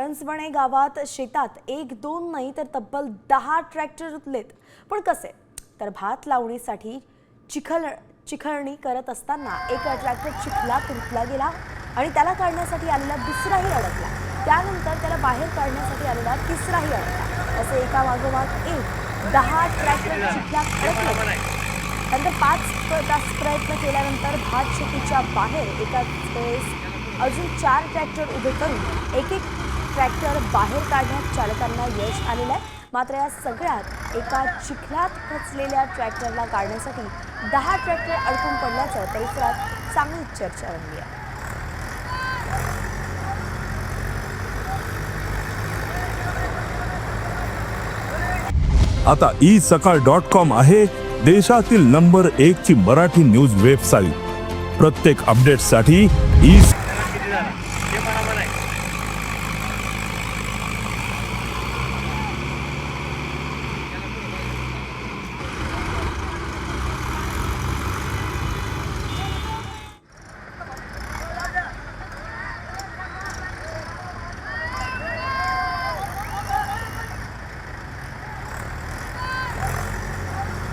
करंजवणे गावात शेतात एक दोन नाही तर तब्बल दहा ट्रॅक्टर रुतलेत पण कसे? तर भात लावणीसाठी चिखल चिखळणी करत असताना एक ट्रॅक्टर चिखलात रुतला गेला आणि त्याला काढण्यासाठी आलेला दुसराही अडकला. त्यानंतर त्याला बाहेर काढण्यासाठी आलेला तिसराही अडकला. असे एका मागोमाग एक दहा ट्रॅक्टर चिखलात अडकले. नंतर पाच तास प्रयत्न केल्यानंतर भात शेतीच्या बाहेर एकाच वेळेस अजून चार ट्रॅक्टर उभे करून एक एक ट्रॅक्टर बाहेर काढण्यात चालकांना यश आलेलं आहे. मात्र या सगळ्यात एका चिखलात खचलेल्या ट्रॅक्टरला काढण्यासाठी दहा ट्रॅक्टर अडकून पडल्याचं परिसरात चांगली चर्चा रंगली आहे. आता ई सकाळ डॉट कॉम आहे देशातील नंबर एक ची मराठी न्यूज वेबसाईट. प्रत्येक अपडेटसाठी ई